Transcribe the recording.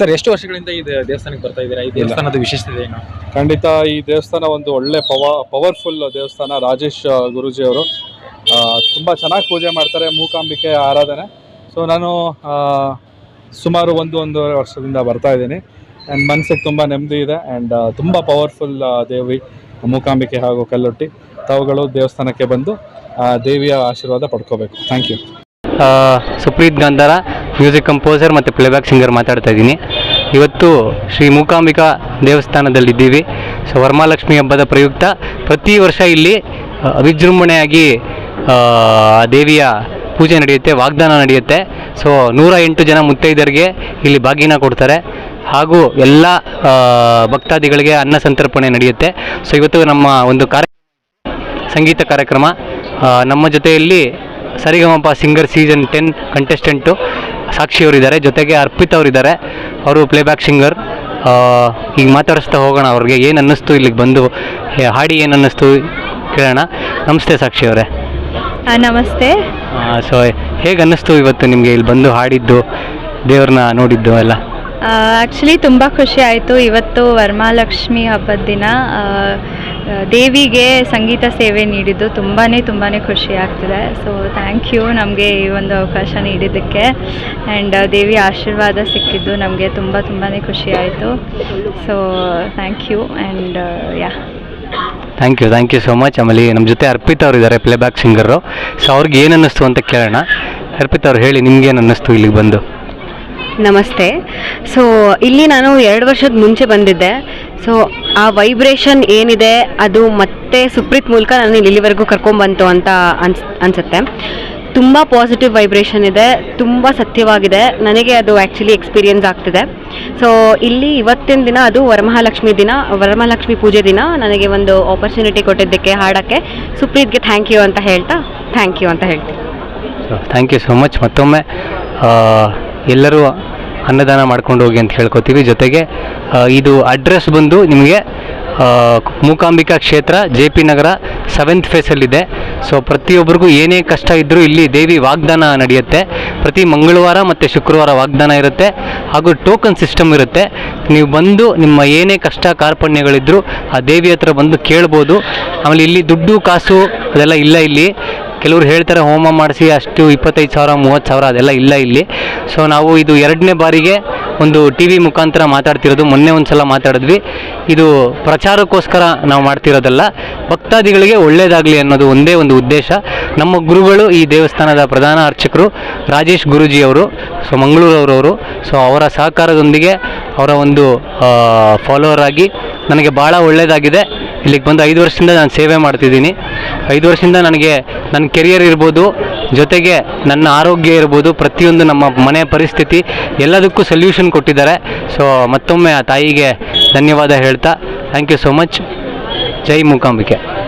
Sir ಎಷ್ಟು ವರ್ಷಗಳಿಂದ ಈ ದೇ- ದೇವಸ್ಥಾನಕ್ಕೆ ಬರ್ತಾ ಇದ್ದೀರಾ? ಈ ದೇವಸ್ಥಾನದ ವಿಶೇಷತೆ ಏನು? ಖಂಡಿತ ಈ ದೇವಸ್ಥಾನ ಒಂದು ಒಳ್ಳೆ ಪವ ಪವರ್ಫುಲ್ ದೇವಸ್ಥಾನ ರಾಜೇಶ್ ಆ, ಗುರೂಜಿಯವರು ಆ, ತುಂಬ ಚೆನ್ನಾಗಿ ಪೂಜೆ ಮಾಡ್ತಾರೆ ಮೂಕಾಂಬಿಕೆ ಆರಾಧನೆ. ಸೊ ನಾನು ಆ, ಸುಮಾರು ಒಂದು ಒಂದೂವರೆ ವರ್ಷದಿಂದ ಬರ್ತಾ ಇದ್ದೀನಿ. ಆ್ಯಂಡ್ ಮನಸ್ಸಿಗೆ ತುಂಬ ನೆಮ್ಮದಿ ಇದೆ ಆ್ಯಂಡ್ ತುಂಬ ಪವರ್ಫುಲ್ ದೇವಿ ಮೂಕಾಂಬಿಕೆ ಹಾಗೂ ಕಲ್ಲೊಟ್ಟಿ. ತಾವುಗಳು ದೇವಸ್ಥಾನಕ್ಕೆ ಬಂದು ಆ ದೇವಿಯ ಆಶೀರ್ವಾದ ಪಡ್ಕೋಬೇಕು. Thank you Supreet Gandhara music composer ಮತ್ತು ಪ್ಲೇಬ್ಯಾಕ್ ಸಿಂಗರ್ ಮಾತಾಡ್ತಾ ಇದ್ದೀನಿ. ಇವತ್ತು ಶ್ರೀ ಮೂಕಾಂಬಿಕಾ ದೇವಸ್ಥಾನದಲ್ಲಿದ್ದೀವಿ. ಸೊ ವರಮಹಾಲಕ್ಷ್ಮಿ ಹಬ್ಬದ ಪ್ರಯುಕ್ತ ಪ್ರತಿ ವರ್ಷ ಇಲ್ಲಿ ವಿಜೃಂಭಣೆಯಾಗಿ ದೇವಿಯ ಪೂಜೆ ನಡೆಯುತ್ತೆ, ವಾಗ್ದಾನ ನಡೆಯುತ್ತೆ. ಸೊ, ನೂರ ಎಂಟು ಜನ ಮುತ್ತೈದರಿಗೆ ಇಲ್ಲಿ ಬಾಗಿನ ಕೊಡ್ತಾರೆ. ಹಾಗೂ ಎಲ್ಲ ಭಕ್ತಾದಿಗಳಿಗೆ ಅನ್ನ ಸಂತರ್ಪಣೆ ನಡೆಯುತ್ತೆ. ಸೊ, ಇವತ್ತು ನಮ್ಮ ಒಂದು ಕಾರ್ಯ ಸಂಗೀತ ಕಾರ್ಯಕ್ರಮ. ನಮ್ಮ ಜೊತೆಯಲ್ಲಿ Sarigamapa singer season ten contestant. Sakshi ಅವರಿದ್ದಾರೆ. ಜೊತೆಗೆ ಅರ್ಪಿತ್ ಅವರಿದ್ದಾರೆ. ಅವರು ಪ್ಲೇಬ್ಯಾಕ್ ಸಿಂಗರ್ ಈಗ ಮಾತಾಡಿಸ್ತಾ ಹೋಗೋಣ ಅವ್ರಿಗೆ. ಏನು ಅನ್ನಿಸ್ತು ಇಲ್ಲಿಗೆ ಬಂದು? ಹಾಡಿ ಏನು ಅನ್ನಿಸ್ತು? ಕೇಳೋಣ. ನಮಸ್ತೆ ಸಾಕ್ಷಿ ಅವರೇ. ನಮಸ್ತೆ. ಸೊ ಹೇಗೆ ಅನ್ನಿಸ್ತು ಇವತ್ತು ನಿಮಗೆ ಇಲ್ಲಿ ಬಂದು ಹಾಡಿದ್ದು ದೇವ್ರನ್ನ ನೋಡಿದ್ದು ಎಲ್ಲ? ಆ್ಯಕ್ಚುಲಿ ತುಂಬ ಖುಷಿ ಆಯಿತು. ಇವತ್ತು ವರಮಹಾಲಕ್ಷ್ಮಿ ಹಬ್ಬದ ದಿನ. ದೇವಿಗೆ ಸಂಗೀತ ಸೇವೆ ನೀಡಿದ್ದು ತುಂಬಾ ತುಂಬಾ ಖುಷಿ ಆಗ್ತಿದೆ. ಸೊ ಥ್ಯಾಂಕ್ ಯು ನಮಗೆ ಈ ಒಂದು ಅವಕಾಶ ನೀಡಿದ್ದಕ್ಕೆ. ಆ್ಯಂಡ್ ದೇವಿ ಆಶೀರ್ವಾದ ಸಿಕ್ಕಿದ್ದು ನಮಗೆ ತುಂಬ ತುಂಬಾ ಖುಷಿ ಆಯಿತು. So thank you and yeah thank you thank you so much ಆಮೇಲೆ ನಮ್ಮ ಜೊತೆ ಅರ್ಪಿತ್ ಅವರು ಇದ್ದಾರೆ ಪ್ಲೇಬ್ಯಾಕ್ ಸಿಂಗರು ಸೊ ಅವ್ರಿಗೆ ಏನು ಅನ್ನಿಸ್ತು ಅಂತ ಕೇಳೋಣ. ಅರ್ಪಿತ್ ಅವ್ರು ಹೇಳಿ ನಿಮ್ಗೆ ಏನು ಅನ್ನಿಸ್ತು ಇಲ್ಲಿಗೆ ಬಂದು? ನಮಸ್ತೆ. ಸೊ ಇಲ್ಲಿ ನಾನು ಎರಡು ವರ್ಷದ ಮುಂಚೆ ಬಂದಿದ್ದೆ. ಸೊ ಆ ವೈಬ್ರೇಷನ್ ಏನಿದೆ, ಅದು ಮತ್ತೆ ಸುಪ್ರೀತ್ ಮೂಲಕ ನಾನು ಇಲ್ಲಿವರೆಗೂ ಕರ್ಕೊಂಬಂತು ಅಂತ ಅನ್ಸ್, ಅನಿಸುತ್ತೆ. ತುಂಬ ಪಾಸಿಟಿವ್ ವೈಬ್ರೇಷನ್ ಇದೆ, ತುಂಬ ಸತ್ಯವಾಗಿದೆ. ನನಗೆ ಅದು ಆ್ಯಕ್ಚುಲಿ ಎಕ್ಸ್ಪೀರಿಯೆನ್ಸ್ ಆಗ್ತಿದೆ. ಸೊ ಇಲ್ಲಿ ಇವತ್ತಿನ ದಿನ ಅದು ವರಮಹಾಲಕ್ಷ್ಮಿ ದಿನ, ವರಮಹಾಲಕ್ಷ್ಮಿ ಪೂಜೆ ದಿನ. ನನಗೆ ಒಂದು ಆಪರ್ಚುನಿಟಿ ಕೊಟ್ಟಿದ್ದಕ್ಕೆ, ಹಾಡೋಕ್ಕೆ ಸುಪ್ರೀತ್ಗೆ ಥ್ಯಾಂಕ್ ಯು ಅಂತ ಹೇಳ್ತಾ ಥ್ಯಾಂಕ್ ಯು ಅಂತ ಹೇಳ್ತೀನಿ. ಥ್ಯಾಂಕ್ ಯು ಸೋ ಮಚ್ ಮತ್ತೊಮ್ಮೆ ಎಲ್ಲರೂ ಅನ್ನದಾನ ಮಾಡ್ಕೊಂಡು ಹೋಗಿ ಅಂತ ಹೇಳ್ಕೊತೀವಿ. ಜೊತೆಗೆ ಇದು ಅಡ್ರೆಸ್ ಬಂದು ನಿಮಗೆ ಮೂಕಾಂಬಿಕಾ ಕ್ಷೇತ್ರ ಜೆ ಪಿ ನಗರ ಸೆವೆಂತ್ ಫೇಸಲ್ಲಿದೆ ಸೊ ಪ್ರತಿಯೊಬ್ಬರಿಗೂ ಏನೇ ಕಷ್ಟ ಇದ್ದರೂ ಇಲ್ಲಿ ದೇವಿ ವಾಗ್ದಾನ ನಡೆಯುತ್ತೆ. ಪ್ರತಿ ಮಂಗಳವಾರ ಮತ್ತು ಶುಕ್ರವಾರ ವಾಗ್ದಾನ ಇರುತ್ತೆ. ಹಾಗೂ ಟೋಕನ್ ಸಿಸ್ಟಮ್ ಇರುತ್ತೆ. ನೀವು ಬಂದು ನಿಮ್ಮ ಏನೇ ಕಷ್ಟ ಕಾರ್ಪಣ್ಯಗಳಿದ್ದರೂ ಆ ದೇವಿ ಹತ್ರ ಬಂದು ಕೇಳ್ಬೋದು. ಆಮೇಲೆ ಇಲ್ಲಿ ದುಡ್ಡು, ಕಾಸು ಅದೆಲ್ಲ ಇಲ್ಲ ಇಲ್ಲಿ. ಕೆಲವರು ಹೇಳ್ತಾರೆ ಹೋಮ ಮಾಡಿಸಿ ಅಷ್ಟು ಇಪ್ಪತ್ತೈದು ಸಾವಿರ, ಮೂವತ್ತು ಸಾವಿರ ಅದೆಲ್ಲ ಇಲ್ಲ ಇಲ್ಲಿ. ಸೊ ನಾವು ಇದು ಎರಡನೇ ಬಾರಿಗೆ ಒಂದು ಟಿ ವಿ ಮುಖಾಂತರ ಮಾತಾಡ್ತಿರೋದು. ಮೊನ್ನೆ ಒಂದು ಸಲ ಮಾತಾಡಿದ್ವಿ. ಇದು ಪ್ರಚಾರಕ್ಕೋಸ್ಕರ ನಾವು ಮಾಡ್ತಿರೋದಲ್ಲ. ಭಕ್ತಾದಿಗಳಿಗೆ ಒಳ್ಳೆಯದಾಗಲಿ ಅನ್ನೋದು ಒಂದೇ ಒಂದು ಉದ್ದೇಶ. ನಮ್ಮ ಗುರುಗಳು ಈ ದೇವಸ್ಥಾನದ ಪ್ರಧಾನ ಅರ್ಚಕರು ರಾಜೇಶ್ ಗುರೂಜಿ ಅವರು ಸೊ ಮಂಗಳೂರವರವರು. ಸೊ ಅವರ ಸಹಕಾರದೊಂದಿಗೆ ಅವರ ಒಂದು ಫಾಲೋವರ್ ಆಗಿ ನನಗೆ ಭಾಳ ಒಳ್ಳೆಯದಾಗಿದೆ ಇಲ್ಲಿಗೆ ಬಂದು ಐದು ವರ್ಷದಿಂದ ನಾನು ಸೇವೆ ಮಾಡ್ತಿದ್ದೀನಿ. ಐದು ವರ್ಷದಿಂದ ನನಗೆ ನನ್ನ ಕೆರಿಯರ್ ಇರ್ಬೋದು, ಜೊತೆಗೆ ನನ್ನ ಆರೋಗ್ಯ ಇರ್ಬೋದು, ಪ್ರತಿಯೊಂದು ನಮ್ಮ ಮನೆ ಪರಿಸ್ಥಿತಿ ಎಲ್ಲದಕ್ಕೂ ಸೊಲ್ಯೂಷನ್ ಕೊಟ್ಟಿದ್ದಾರೆ. ಸೊ ಮತ್ತೊಮ್ಮೆ ಆ ತಾಯಿಗೆ ಧನ್ಯವಾದ ಹೇಳ್ತಾ ಥ್ಯಾಂಕ್ ಯು ಸೋ ಮಚ್ ಜೈ ಮೂಕಾಂಬಿಕೆ.